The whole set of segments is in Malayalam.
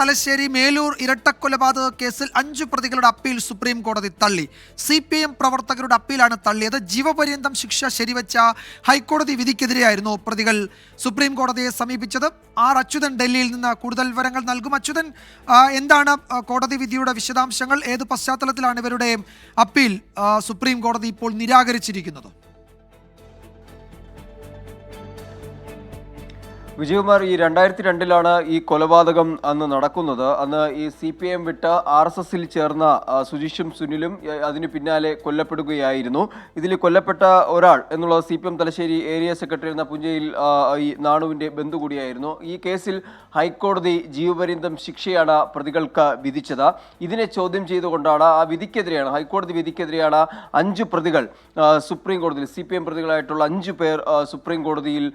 തലശ്ശേരി മേലൂർ ഇരട്ടക്കൊലപാതക കേസിൽ അഞ്ചു പ്രതികളുടെ അപ്പീൽ സുപ്രീം കോടതി തള്ളി. സി പി എം പ്രവർത്തകരുടെ അപ്പീലാണ് തള്ളിയത്. ജീവപര്യന്തം ശിക്ഷ ശരിവച്ച ഹൈക്കോടതി വിധിക്കെതിരെയായിരുന്നു പ്രതികൾ സുപ്രീം കോടതിയെ സമീപിച്ചത്. ആർ അച്യുതൻ ഡൽഹിയിൽ നിന്ന് കൂടുതൽ വിവരങ്ങൾ നൽകും. അച്യുതൻ എന്താണ് കോടതി വിധിയുടെ വിശദാംശങ്ങൾ? ഏത് പശ്ചാത്തലത്തിലാണ് ഇവരുടെ അപ്പീൽ സുപ്രീം കോടതി ഇപ്പോൾ നിരാകരിച്ചിരിക്കുന്നത്? വിജയകുമാർ ഈ രണ്ടായിരത്തി രണ്ടിലാണ് ഈ കൊലപാതകം അന്ന് നടക്കുന്നത്. അന്ന് ഈ സി പി എം വിട്ട് ആർ എസ് എസിൽ ചേർന്ന സുജിഷും സുനിലും അതിന് പിന്നാലെ കൊല്ലപ്പെടുകയായിരുന്നു. ഇതിൽ കൊല്ലപ്പെട്ട ഒരാൾ എന്നുള്ളത് C P M Thalassery area secretary എന്ന പുഞ്ചയിൽ ഈ നാണുവിന്റെ ബന്ധു കൂടിയായിരുന്നു ഈ കേസിൽ ഹൈക്കോടതി ജീവപര്യന്തം ശിക്ഷയാണ് പ്രതികൾക്ക് വിധിച്ചത്. ഇതിനെ ചോദ്യം ചെയ്തുകൊണ്ടാണ് ആ വിധിക്കെതിരെയാണ് ഹൈക്കോടതി വിധിക്കെതിരെയാണ് അഞ്ച് പ്രതികൾ സുപ്രീം കോടതിയിൽ സി പി എം പ്രതികളായിട്ടുള്ള അഞ്ച് പേർ സുപ്രീം കോടതിയിൽ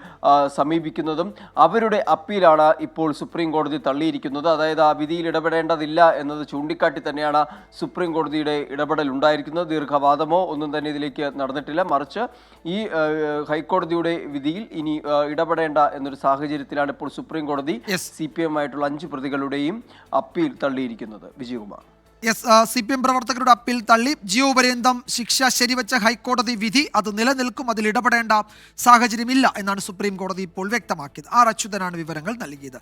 സമീപിക്കുന്നതും അവരുടെ അപ്പീലാണ് ഇപ്പോൾ സുപ്രീം കോടതി തള്ളിയിരിക്കുന്നത്. അതായത് ആ വിധിയിൽ ഇടപെടേണ്ടതില്ല എന്നത് ചൂണ്ടിക്കാട്ടി തന്നെയാണ് സുപ്രീം കോടതിയുടെ ഇടപെടൽ ഉണ്ടായിരിക്കുന്നത്. ദീർഘവാദമോ ഒന്നും തന്നെ ഇതിലേക്ക് നടന്നിട്ടില്ല. മറിച്ച് ഈ ഹൈക്കോടതിയുടെ വിധിയിൽ ഇനി ഇടപെടേണ്ട എന്നൊരു സാഹചര്യത്തിലാണ് ഇപ്പോൾ സുപ്രീം കോടതി. സി പി എം ആയിട്ടുള്ള അഞ്ച് പ്രതികളുടെയും appeal തള്ളിയിരിക്കുന്നത്. Vijayakumar. S C P M പ്രവർത്തകരുടെ അപ്പീൽ തള്ളി. ജീവപര്യന്തം ശിക്ഷ ശരിവച്ച ഹൈക്കോടതി വിധി അത് നിലനിൽക്കും അതിൽ ഇടപെടേണ്ട സാഹചര്യമില്ല എന്നാണ് സുപ്രീം കോടതി ഇപ്പോൾ വ്യക്തമാക്കിയത്. ആർ അച്യുതനാണ് വിവരങ്ങൾ നൽകിയത്.